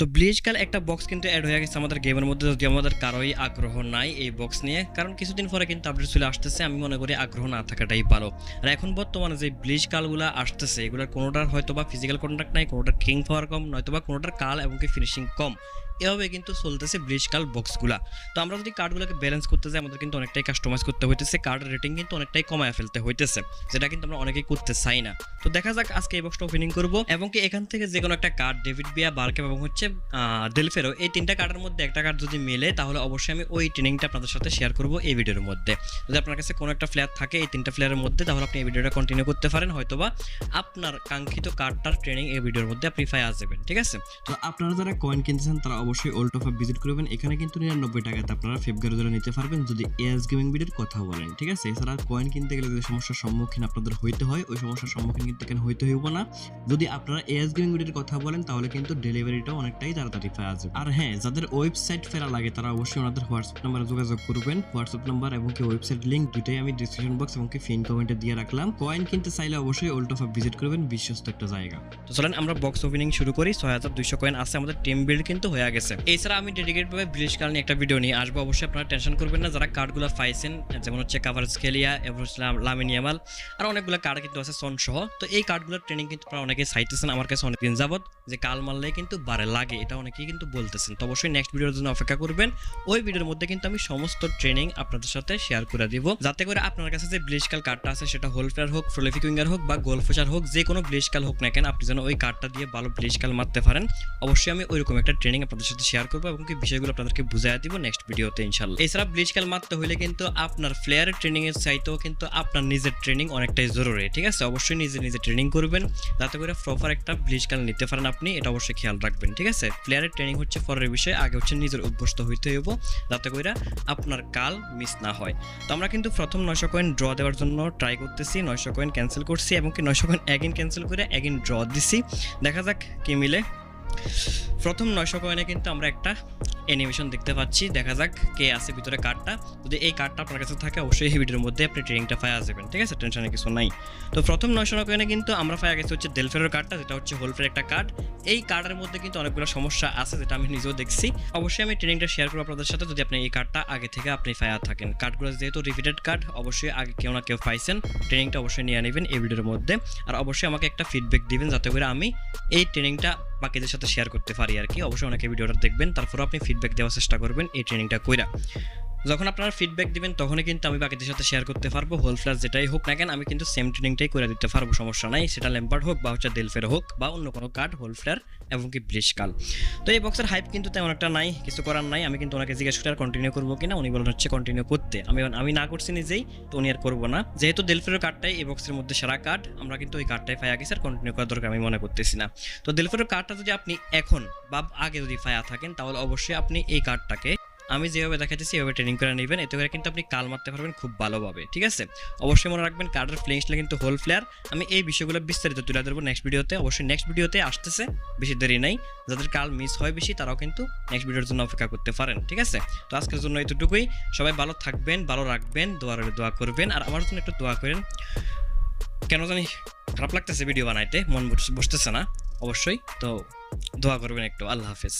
তো ব্লিচ কাল একটা বক্স কিন্তু অ্যাড হয়ে গেছে আমাদের গেমের মধ্যে, যদি আমাদের কারোই আগ্রহ নাই এই বক্স নিয়ে। কারণ কিছুদিন পরে কিন্তু আপডেট চলে আসতেছে, আমি মনে করি আগ্রহ না থাকাটাই ভালো। আর এখন বর্তমানে যে ব্লিচ কালগুলো আসতেছে, এগুলোর কোনোটার হয়তো বা ফিজিক্যাল কন্ট্রাক্ট নাই, কোনোটার কিং পাওয়ার কম নয়তো বা কোনোটার কাল এবং কি ফিনিশিং কম। এভাবে কিন্তু চলতেছে ব্লিচ কাল বক্সগুলা তো আমরা যদি কার্ডগুলোকে ব্যালেন্স করতে যাই, আমাদের কিন্তু অনেকটাই কাস্টমাইজ করতে হইতেছে কার্ড রেটিং কিন্তু অনেকটাই কমায় ফেলতে হইতেছে, যেটা কিন্তু আমরা অনেকেই করতে চাই না। তো দেখা যাক, আজকে এই বক্সটা ওপেনিং করব, এবং কি এখান থেকে যে কোনো একটা কার্ড ডেভিড বিয়া বার্কে এবং হচ্ছে ডেলফেরো এই তিনটা কার্ডের মধ্যে একটা কার্ড যদি মেলে, তাহলে অবশ্যই আমি ওই ট্রেনিংটা আপনাদের সাথে শেয়ার করব এই ভিডিওর মধ্যে। যদি আপনার কাছে কোনো একটা ফ্ল্যাট থাকে এই তিনটা ফ্লেয়ারের মধ্যে, তাহলে আপনি এই ভিডিওটা কন্টিনিউ করতে পারেন, হয়তোবা আপনার কাঙ্ক্ষিত কার্ডটার ট্রেনিং এই ভিডিওর মধ্যে আপনি পাই আসবেন ঠিক আছে? তো আপনারা যারা কয়েন কিনতেছেন, তারা অবশ্যই ওল্ড অফ ভিজিট করবেন। এখানে কিন্তু নিরানব্বই টাকাতে আপনারা ফেব্রুয়ারি নিতে পারবেন, যদি এস গেমিং ভিডিওর কথা বলেন, ঠিক আছে? এছাড়া কয়েন কিনতে গেলে যে সমস্যার সম্মুখীন আপনাদের হইতে হয়, ওই সমস্যার সম্মুখীন কিন্তু এখানে হইতে হইব না। যদি আপনারা এস গেমিং ভিডিওর কথা বলেন, তাহলে কিন্তু ডেলিভারিটা অনেকটাই তাড়াতাড়ি পাওয়া যাবে আর হ্যাঁ যাদের ওয়েবসাইট ফেরা লাগে, তারা অবশ্যই ওনাদের হোয়াটসঅ্যাপ নাম্বারে যোগাযোগ করবেন। হোয়াটসঅ্যাপ নাম্বার এবং কি ওয়েবসাইট লিঙ্ক দুইটাই আমি ডিসক্রিপশন বক্স এবং কি ফিন কমেন্টে দিয়ে রাখলাম। কয়েন কিনতে চাইলে অবশ্যই ওল্ড অফ ভিজিট করবেন, বিশ্বস্ত একটা জায়গা। তো চলেন আমরা বক্স ওপেনিং শুরু করি। ছয় হাজার দুইশো কয়েন আছে, আমাদের টিম বিল্ড কিন্তু হয়ে গেছে। এছাড়া আমি ডেডিকেট ভাবে ব্লিচ কাল নিয়ে একটা ভিডিও নিয়ে আসব। অবশ্যই আপনারা টেনশন করবেন না, যারা কার্ডগুলো পাইছেন, যেমন হচ্ছে কাভার স্কেলিয়া এবং লামিনিয়ামাল আর অনেকগুলো কার্ড কিন্তু আছে সন সহ। তো এই কার্ডগুলোর ট্রেনিং কিন্তু আপনারা অনেকে চাইতেছেন, আমার কাছে অনেকদিন যাবত যে কাল মারলে কিন্তু বারে লাগে। এটা অনেকেই কিন্তু বলতেছেন। তো অবশ্যই নেক্সট ভিডিওর জন্য অপেক্ষা করবেন। ওই ভিডিওর মধ্যে কিন্তু আমি সমস্ত ট্রেনিং আপনাদের সাথে শেয়ার করে দিব। যাতে করে আপনার কাছে যে ব্লিচ কাল কার্ডটা আছে সেটা হোল ফেয়ার হোক প্রলিফিক উইঙ্গার হোক বা গোল হোক, যে কোনো ব্লিচ কাল হোক না কেন, আপনি যেন ওই কার্ডটা দিয়ে ভালো ব্লিচ কাল মারতে পারেন, অবশ্যই আমি ওইরকম একটা ট্রেনিং আপনাদের সাথে শেয়ার করব এবং কি বিষয়গুলো আপনাদেরকে বুঝাই দিব নেক্সট ভিডিওতে ইনশাল্লাহ এছাড়া ব্লিচ কাল মারতে হলে কিন্তু আপনার প্লেয়ারের ট্রেনিং এর চাইতেও কিন্তু আপনার নিজের ট্রেনিং অনেকটাই জরুরি, ঠিক আছে? অবশ্যই নিজে নিজে ট্রেনিং করবেন, যাতে করে প্রপার একটা ব্লিচ কাল নিতে পারেন আপনি, এটা অবশ্যই খেয়াল রাখবেন, ঠিক আছে? প্লেয়ারের ট্রেনিং হচ্ছে পরের বিষয়ে। আগে হচ্ছে নিজের অভ্যস্ত হইতে হইব, যাতে করে আপনার কাল মিস না হয়। তো আমরা কিন্তু প্রথম নয়শো কয়েন ড্র দেওয়ার জন্য ট্রাই করতেছি, নয়শো কয়েন ক্যান্সেল করছি এবং কি নয়শো কয়েন অ্যাগিন ক্যান্সেল করে অ্যাগিন ড্র দিছি। দেখা যাক কি মিলে। প্রথম নয়শো কয়েনে কিন্তু আমরা একটা অ্যানিমেশন দেখতে পাচ্ছি। দেখা যাক কে আছে ভিতরে কার্ডটা যদি এই কার্ডটা আপনার কাছে থাকে, অবশ্যই এই ভিডিওর মধ্যে আপনি ট্রেনিংটা পাওয়া যাবেন, ঠিক আছে? টেনশনের কিছু নাই। তো প্রথম নয়শো কয়েনে কিন্তু আমরা পাওয়া গেছে হচ্ছে ডেলফেরোর কার্ডটা যেটা হচ্ছে হোলফের একটা কার্ড এই কার্ডের মধ্যে কিন্তু অনেকগুলো সমস্যা আছে, যেটা আমি নিজেও দেখছি। অবশ্যই আমি ট্রেনিংটা শেয়ার করব আপনাদের সাথে। যদি আপনি এই কার্ডটা আগে থেকে আপনি পাওয়া থাকেন। কার্ডগুলো যেহেতু রিপিটেড কার্ড অবশ্যই আগে কেউ না কেউ পাইছেন। ট্রেনিংটা অবশ্যই নিয়ে নেবেন এই ভিডিওর মধ্যে। আর অবশ্যই আমাকে একটা ফিডব্যাক দিবেন, যাতে করে আমি এই ট্রেনিংটা বাকিদের সাথে শেয়ার করতে পারি আর কি। অবশ্যই অনেকে ভিডিওটা দেখবেন তারপর আপনি ফিডব্যাক দেওয়ার চেষ্টা করবেন এই ট্রেনিংটা কইরা। যখন আপনারা ফিডব্যাক দিবেন, তখনই কিন্তু আমি বাকিদের সাথে শেয়ার করতে পারব হোল ফ্লাস যেটাই হোক না কেন, আমি কিন্তু সেম ট্রেনিংটাই করে দিতে পারব, সমস্যা নাই। সেটা ল্যাম্পার্ড হোক বা হচ্ছে ডেলফের হোক বা অন্য কোনো কার্ড হোল ফ্লার এবং কি ব্লিশ কাল তো এই বক্সের হাইপ কিন্তু তেমন একটা নাই, কিছু করার নাই। আমি কিন্তু ওনাকে জিজ্ঞেস করে আর কন্টিনিউ করব কিনা, উনি বলেন হচ্ছে কন্টিনিউ করতে। আমি আমি না করছি নিজেই, তো উনি আর করব না। যেহেতু ডেলফের কার্ডটাই এই বক্সের মধ্যে সেরা কার্ড আমরা কিন্তু ওই কার্ডটাই ফায়া গেছি, আর কন্টিনিউ করার দরকার আমি মনে করতেছি না। তো ডেলফের কার্ডটা যদি আপনি এখন বা আগে যদি ফায়া থাকেন, তাহলে অবশ্যই আপনি এই কার্ডটাকে আমি যেভাবে দেখাচ্ছি এভাবে ট্রেনিং করে নেবেন। এতে করে কিন্তু আপনি কাল মারতে পারবেন খুব ভালোভাবে, ঠিক আছে? অবশ্যই মনে রাখবেন কার্ডের ফ্লেংসটা কিন্তু হোল ফ্লেয়ার আমি এই বিষয়গুলো বিস্তারিত তুলে ধরবো নেক্সট ভিডিওতে অবশ্যই নেক্সট ভিডিওতে আসতেছে, বেশি দেরি নাই। যাদের কাল মিস হয় বেশি, তারাও কিন্তু নেক্সট ভিডিওর জন্য অপেক্ষা করতে পারেন, ঠিক আছে? তো আজকের জন্য এতটুকুই। সবাই ভালো থাকবেন, ভালো রাখবেন, দোয়ার দোয়া করবেন। আর আমার জন্য একটু দোয়া করেন, কেন জানি খারাপ লাগতেছে ভিডিও বানাইতে, মন বসতেছে না। অবশ্যই তো দোয়া করবেন একটু। আল্লাহ হাফেজ।